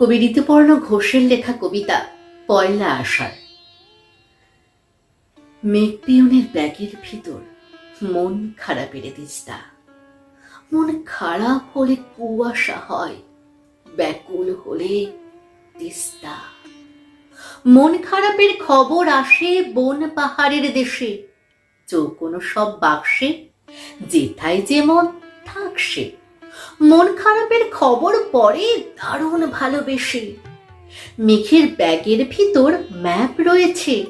কবি ঋতুপর্ণ ঘোষের লেখা কবিতা পয়লা আষাঢ়। মেঘ পিয়নের ব্যাগের ভিতর মন খারাপের দিস্তা মন খারাপ হলে কুয়াশা হয়, ব্যাকুল হলে তিস্তা। মন খারাপের খবর আসে বন পাহাড়ের দেশে চৌকোনো সব বাক্সে, যেথায় যেমন থাকসে। মন খারাপের খবর পরে দারুণ ভালোবেসে। মেঘের ব্যাগের ভিতর ম্যাপ রয়েছে।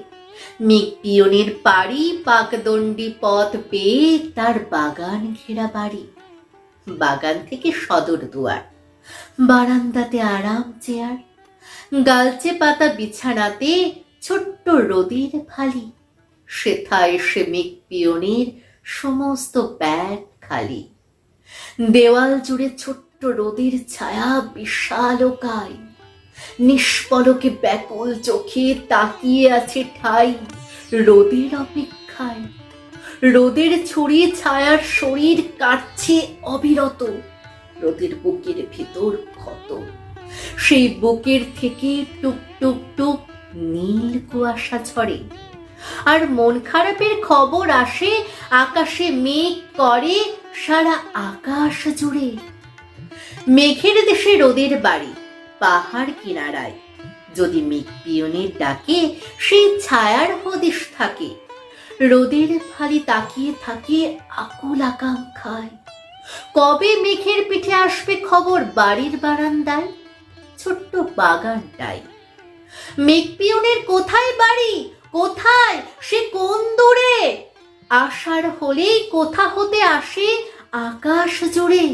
মেঘ পিয়নের পাড়ি পাকদণ্ডী পথ পেয়ে তার বাগান ঘেরা বাড়ি। বাগান থেকে সদর দুয়ার। বারান্দাতে আরাম চেয়ার। গালচে পাতা বিছানাতে ছোট্ট রোদের ফালি। সেথায় সে মেঘ পিয়নের সমস্ত ব্যাগ খালি। দেওয়াল জুড়ে ছোট্ট রোদের ছায়া বিশালকায়। নিষ্পলকে ব্যাকুল চোখে তাকিয়ে আছে ঠাই রোদের অপেক্ষায়। রোদের ছড়ি ছায়ার শরীর কাটছে অবিরত। রোদের বুকের ভিতর ক্ষত। সেই বুকের থেকে টুক টুক টুক নীল কুয়াশা ঝরে। আর মন খারাপের খবর আসে, আকাশে মেঘ করে সারা আকাশ জুড়ে। মেঘের দেশে রোদের বাড়ি, পাহাড় কিনারায়। যদি মেঘ পিয়নের ডাকে সেই ছায়ার হদিশ থাকে। রোদের ফালি তাকিয়ে থাকে আকুল আকাঙ্ক্ষায়। কবে মেঘের পিঠে আসবে খবর বাড়ির বারান্দায়? ছোট্ট বাগানটাই মেঘ পিয়নের কোথায় বাড়ি? কোথায়? সে আসার হলেই কোথা হতে আসে আকাশ জুড়ে।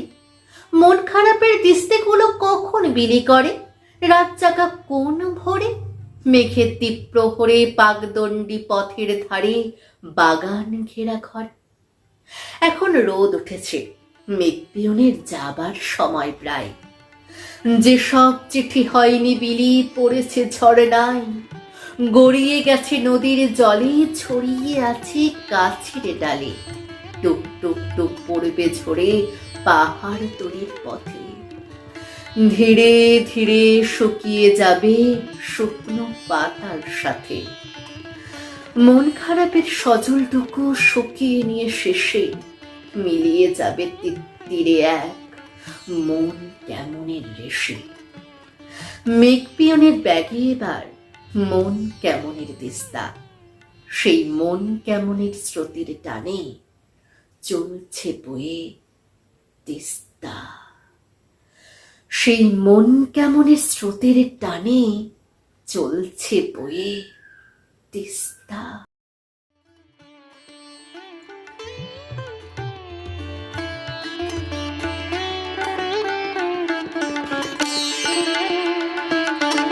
মন খারাপের দিস্তেগুলো কখন বিলি করে? রাত জাগা কোন ভোরে? মেঘের তীব্র হরে পাকদণ্ডী পথের ধারে বাগান ঘেরা ঘর। এখন রোদ উঠেছে, মেঘ পিয়নের যাবার সময় প্রায়। যেসব চিঠি হয়নি বিলি, পড়েছে ঝরনায় গড়িয়ে গেছে নদীর জলে, ছড়িয়ে আছে গাছের ডালে। টুক টুক টুক পড়বে ঝরে পাহাড় তরির পথে। ধীরে ধীরে শুকিয়ে যাবে শুকনো পাতার সাথে। মন খারাপের সজলটুকু শুকিয়ে নিয়ে শেষে মিলিয়ে যাবে তীরে এক মন কেমনের রেশে। মেঘ পিয়নের ব্যাগে এবার মন কেমনের দিস্তা সেই মন কেমনের স্রোতের টানে চলছে বয়ে তিস্তা। সেই মন কেমনের স্রোতের টানে চলছে বয়ে তিস্তা।